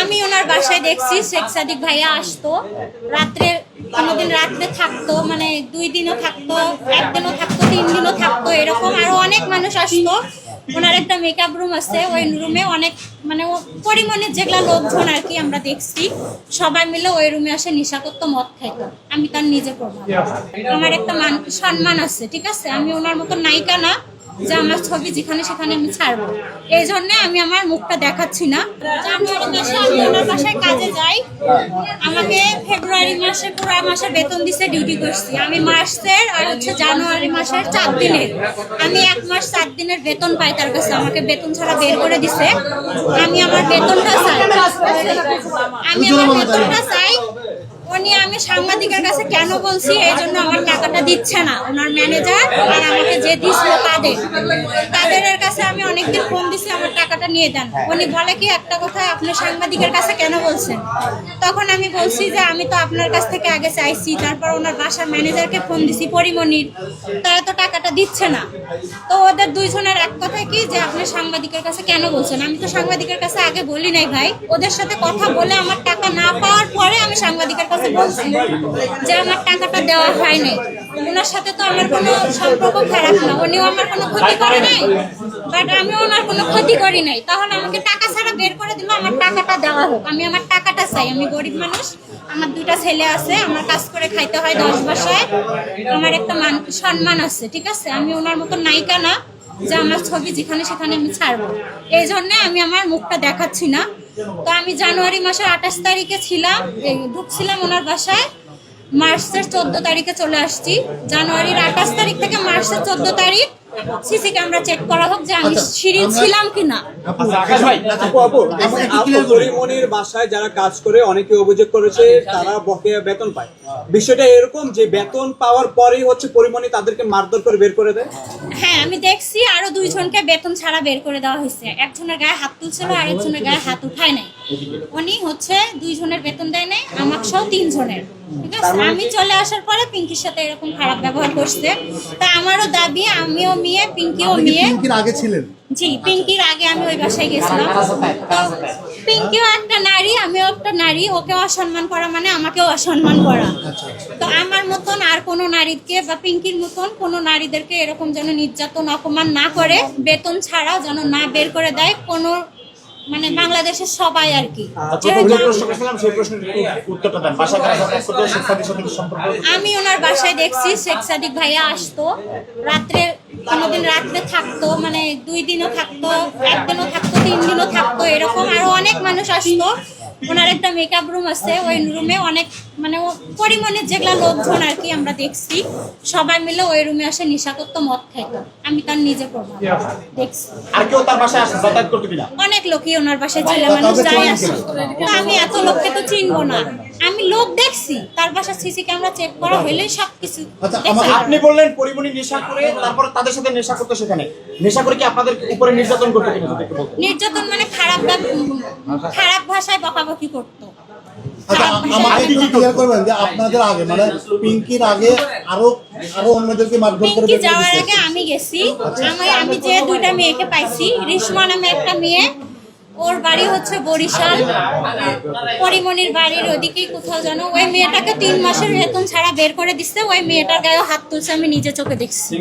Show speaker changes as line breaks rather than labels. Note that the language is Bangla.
আমি ওনার বাসায় দেখছি, শেখ সাদিক ভাইয়া আসতো। রাত্রে, কোনোদিন রাত্রে থাকতো মানে দুই দিনও থাকতো, একদিনও থাকতো, তিন দিনও থাকতো, এরকম আরও অনেক মানুষ আসতো। ওনার একটা মেকআপ রুম আছে, ওই রুমে অনেক মানে ও পরিমাণের যেগুলা লোকজন আর কি আমরা দেখছি, সবাই মিলে ওই রুমে আসে নেশা করতো মদ খাইতো। আমি তার নিজে প্রমাণ আমার একটা মান, সম্মান আছে, ঠিক আছে? আমি ওনার মতো নায়িকা না যে আমার ছবি যেখানে সেখানে আমি ছাড়বো। এই জন্য আমি আমার মুখটা দেখাচ্ছি না। জানুয়ারি মাসে আমি ওনার বাসায় কাজে যাই। আমাকে ফেব্রুয়ারি মাসে পুরো মাসে বেতন দিছে ডিউটি করছি। আমি মাসের আর হচ্ছে জানুয়ারি মাসের চার দিনের আমি এক মাস চার দিনের বেতন পাই তার কাছে। আমাকে বেতন ছাড়া বের করে দিছে। আমি আমার বেতনটা চাই। আমি আমার বেতনটা উনি আমি সাংবাদিকের কাছে কেন বলছি, এই জন্য আমার টাকাটা দিচ্ছে না। ওনার ম্যানেজার আর আমাকে যে দিছিল তাদের। তাদের কাছে আমি অনেকদিন ফোন দিছি, আমার টাকাটা নিয়ে দেন। উনি বলে কি, একটা কথা আপনি সাংবাদিকের কাছে কেন বলছেন? তখন আমি বলছি যে, আমি তো আপনার কাছ থেকে আগে চাইছি, তারপর ওনার বাসার ম্যানেজারকে ফোন দিছি, পরিমণির। তারা তো টাকাটা দিচ্ছে না। তো ওদের দুইজনের এক কথা কি, যে আপনি সাংবাদিকের কাছে কেন বলছেন? আমি তো সাংবাদিকের কাছে আগে বলি নাই ভাই। ওদের সাথে কথা বলে আমার টাকা না পাওয়ার পরে আমি সাংবাদিকের কাছে বলছি যে আমার টাকাটা দেওয়া হয়নি। ওনার সাথে তো আমার কোনো সম্পর্ক খারাপ না। উনিও আমার কোনো ক্ষতি করে নাই। বাট আমি ওনার কোনো ক্ষতি করি নাই। তাহলে আমাকে টাকা ছাড়া বের করে দিল, আমার টাকাটা দেওয়া হোক। আমি আমার টাকাটা চাই। আমি গরিব মানুষ। আমার দুটা ছেলে আছে। আমার কাজ করে খাইতে হয় দশ বাসায়। আমার একটা মান সম্মান আছে, ঠিক আছে? আমি ওনার মতো নায়িকা না যে আমার ছবি যেখানে সেখানে আমি ছাড়বো। এই জন্য আমি আমার মুখটা দেখাচ্ছি না। তো আমি জানুয়ারি মাসের আঠাশ তারিখে ছিলাম ঢুকছিলাম ওনার বাসায়। মার্চের চোদ্দ তারিখে চলে আসছি। জানুয়ারির আঠাশ তারিখ থেকে মার্চের চোদ্দ তারিখ সিসি ক্যামেরা চেক করা হোক যে আমি সিরিজ ছিলাম কিনা।
আপু আপু আপু পরিমণির বাসায় যারা কাজ করে অনেকে অভিযোগ করেছে তারা বকেয়া বেতন পায়। বিষয়টা এরকম যে বেতন পাওয়ার পরেই হচ্ছে পরিমণি তাদেরকে মারধর করে বের করে দেয়?
হ্যাঁ আমি দেখছি আরও দুইজনকে বেতন ছাড়া বের করে দেওয়া হয়েছে। একজনের গায়ে হাত তুলছিল আর একজনের গায়ে হাত উঠায় নাই। উনি হচ্ছে দুইজনের বেতন দেয় নাই আমাকে সহ তিনজনের। ঠিক আছে? আমি চলে আসার পরে পিঙ্কির সাথে এরকম খারাপ ব্যবহার করছে। তা আমারও দাবি আমিও মেয়ে পিঙ্কিও মেয়ে।
পিঙ্কির আগে ছিলেন?
জি পিঙ্কির আগে আমি ওই বাসায় গেছিলাম। তো পিঙ্কিও একটা নারী আমিও একটা নারী। ওকে অসম্মান করা মানে আমাকেও অসম্মান করা। তো আমার মতন আর কোনো নারীকে বা পিঙ্কির মতন কোনো নারীদেরকে এরকম যেন নির্যাতন অপমান না করে বেতন ছাড়া যেন না বের করে দেয় কোনো মানে বাংলাদেশের সবাই আর কি।
সম্পর্ক?
আমি ওনার বাসায় দেখছি শেখ সাদিক ভাইয়া আসতো। রাত্রে কোনোদিন রাত্রে থাকতো মানে দুই দিনও থাকতো একদিনও থাকতো তিন দিনও থাকতো এরকম আরও অনেক মানুষ আসতো। ওনার একটা মেকআপ রুম আছে ওই রুমে অনেক মানে ও পরিমাণের যেগুলা লোকজন আর কি আমরা দেখছি সবাই মিলে ওই রুমে আসে নেশা করতো মদ খাইতো। আমি তার নিজে প্রমাণ দেখছি।
আর কেউ তার বাসায় আসে যাতায়াত করতো কিনা?
অনেক লোকই ওনার বাসায় ছেলে মানুষ যাই আসে। তো আমি এত লোককে তো চিনবো না। আমি লোক দেখছি তার বাসা সিসি ক্যামেরা চেক করা সবকিছু
আচ্ছা, আমাকে-
পারব।
আপনি বললেন পরিমণি নেশা করে তারপর তাদের সাথে নেশা করতো সেখানে নেশা করে কি আপনাদের উপরে নির্যাতন করতো
নির্যাতন মানে খারাপ খারাপ ভাষায় বকাবকি করতো?
আচ্ছা আপনাদের আগে মানে পিঙ্কির আগে আরও আরও অন্যদেরকে মারধর করে
পিঙ্কি যাওয়ার আগে আমি গেছি। আমি আমি যে দুইটা মেয়েকে পাইছি রিসমা নামে একটা মেয়ে। ওর বাড়ি হচ্ছে বরিশাল। পরিমণির বাড়ির ওদিকেই কোথাও যেন। ওই মেয়েটাকে তিন মাসের বেতন ছাড়া বের করে দিচ্ছে। ওই মেয়েটার গায়ে হাত তুলছে আমি নিজে চোখে দেখছি।